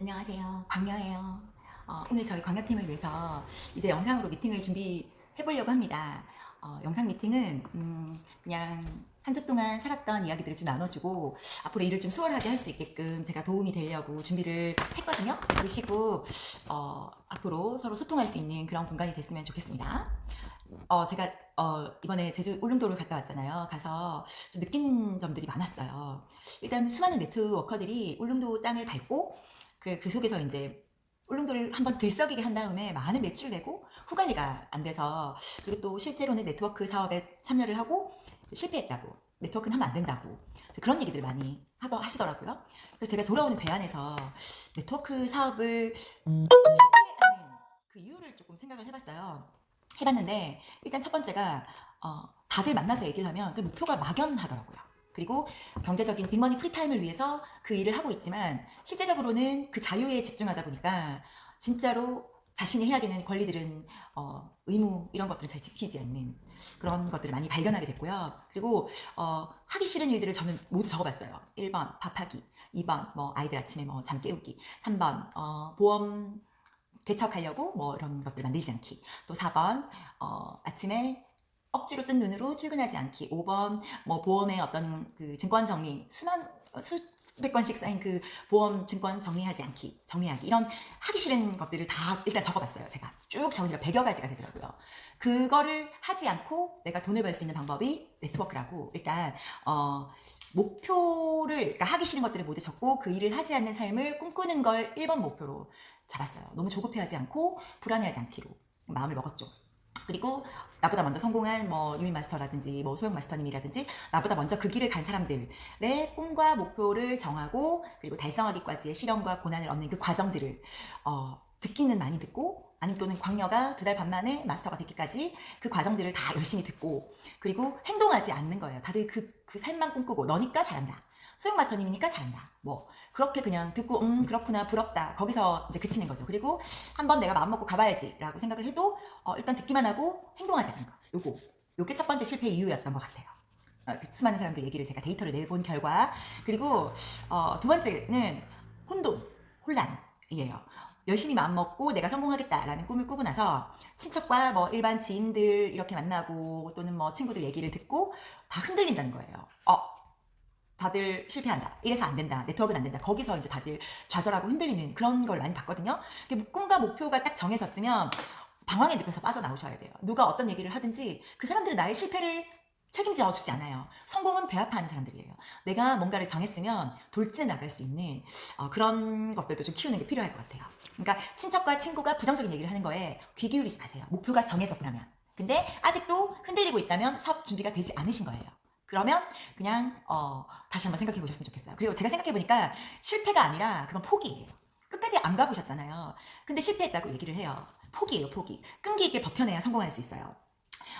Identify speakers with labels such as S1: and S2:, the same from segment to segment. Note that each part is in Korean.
S1: 안녕하세요. 광녀예요. 어, 오늘 저희 광녀팀을 위해서 이제 영상으로 미팅을 준비해 보려고 합니다. 어, 영상 미팅은 음, 그냥 한 주 동안 살았던 이야기들을 좀 나눠주고 앞으로 일을 좀 수월하게 할 수 있게끔 제가 도움이 되려고 준비를 했거든요. 그러시고 어, 앞으로 서로 소통할 수 있는 그런 공간이 됐으면 좋겠습니다. 어, 제가 어, 이번에 제주 울릉도를 갔다 왔잖아요. 가서 좀 느낀 점들이 많았어요. 일단 수많은 네트워커들이 울릉도 땅을 밟고 그, 그 속에서 이제 울릉도를 한번 들썩이게 한 다음에 많은 매출 내고 후관리가 안 돼서 그리고 또 실제로는 네트워크 사업에 참여를 하고 실패했다고 네트워크는 하면 안 된다고 그런 얘기들 많이 하더, 하시더라고요. 그래서 제가 돌아오는 배안에서 네트워크 사업을 실패하는 그 이유를 조금 생각을 해봤어요. 해봤는데 일단 첫 번째가 어, 다들 만나서 얘기를 하면 그 목표가 막연하더라고요. 그리고 경제적인 빅머니 프리타임을 위해서 그 일을 하고 있지만 실제적으로는 그 자유에 집중하다 보니까 진짜로 자신이 해야 되는 권리들은 어, 의무 이런 것들은 잘 지키지 않는 그런 것들을 많이 발견하게 됐고요. 그리고 어, 하기 싫은 일들을 저는 모두 적어봤어요. 1번 밥하기, 2번 뭐 아이들 아침에 뭐 잠 깨우기, 3번 어, 보험 개척하려고 뭐 이런 것들 만들지 않기. 또 4번 어, 아침에 억지로 뜬 눈으로 출근하지 않기. 5번 뭐 보험의 어떤 그 증권 정리 수만 수백 건씩 쌓인 그 보험 증권 정리하지 않기, 정리하기 이런 하기 싫은 것들을 다 일단 적어봤어요. 제가 쭉 정리가 100여 가지가 되더라고요. 그거를 하지 않고 내가 돈을 벌 수 있는 방법이 네트워크라고 일단 어 목표를 그러니까 하기 싫은 것들을 모두 적고 그 일을 하지 않는 삶을 꿈꾸는 걸 1번 목표로 잡았어요. 너무 조급해하지 않고 불안해하지 않기로 마음을 먹었죠. 그리고 나보다 먼저 성공한 뭐 유민 마스터라든지 뭐 소영 마스터님이라든지 나보다 먼저 그 길을 간 사람들의 꿈과 목표를 정하고 그리고 달성하기까지의 시련과 고난을 얻는 그 과정들을 어, 듣기는 많이 듣고 아니면 또는 광녀가 두 달 반 만에 마스터가 됐기까지 그 과정들을 다 열심히 듣고 그리고 행동하지 않는 거예요. 다들 그, 그 삶만 꿈꾸고 너니까 잘한다. 소영 마스터님이니까 잘한다. 뭐 그렇게 그냥 듣고 음 그렇구나 부럽다. 거기서 이제 그치는 거죠. 그리고 한번 내가 마음 먹고 가봐야지라고 생각을 해도 어, 일단 듣기만 하고 행동하지 않는 거. 요거 요게 첫 번째 실패 이유였던 것 같아요. 어, 그 수많은 사람들 얘기를 제가 데이터를 내본 결과 그리고 어, 두 번째는 혼돈 혼란이에요. 열심히 마음 먹고 내가 성공하겠다라는 꿈을 꾸고 나서 친척과 뭐 일반 지인들 이렇게 만나고 또는 뭐 친구들 얘기를 듣고 다 흔들린다는 거예요. 어, 다들 실패한다. 이래서 안 된다. 네트워크는 안 된다. 거기서 이제 다들 좌절하고 흔들리는 그런 걸 많이 봤거든요. 근데 꿈과 목표가 딱 정해졌으면 방황의 늪에서 빠져나오셔야 돼요. 누가 어떤 얘기를 하든지 그 사람들은 나의 실패를 책임져 주지 않아요. 성공은 배합하는 사람들이에요. 내가 뭔가를 정했으면 돌진해 나갈 수 있는 어, 그런 것들도 좀 키우는 게 필요할 것 같아요. 그러니까 친척과 친구가 부정적인 얘기를 하는 거에 귀 기울이지 마세요. 목표가 정해졌다면. 근데 아직도 흔들리고 있다면 사업 준비가 되지 않으신 거예요. 그러면 그냥 어, 다시 한번 생각해 보셨으면 좋겠어요. 그리고 제가 생각해 보니까 실패가 아니라 그건 포기예요. 끝까지 안 가보셨잖아요. 근데 실패했다고 얘기를 해요. 포기예요, 포기. 끈기 있게 버텨내야 성공할 수 있어요.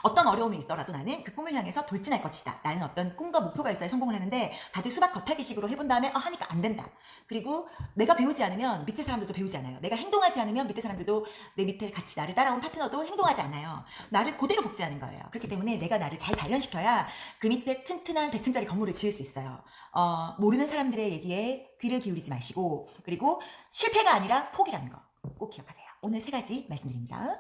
S1: 어떤 어려움이 있더라도 나는 그 꿈을 향해서 돌진할 것이다. 라는 어떤 꿈과 목표가 있어야 성공을 하는데 다들 수박 겉핥기식으로 해본 다음에 어, 하니까 안 된다. 그리고 내가 배우지 않으면 밑에 사람들도 배우지 않아요. 내가 행동하지 않으면 밑에 사람들도 내 밑에 같이 나를 따라온 파트너도 행동하지 않아요. 나를 그대로 복제하는 거예요. 그렇기 때문에 내가 나를 잘 단련시켜야 그 밑에 튼튼한 100층짜리 건물을 지을 수 있어요. 어, 모르는 사람들의 얘기에 귀를 기울이지 마시고 그리고 실패가 아니라 포기라는 거 꼭 기억하세요. 오늘 세 가지 말씀드립니다.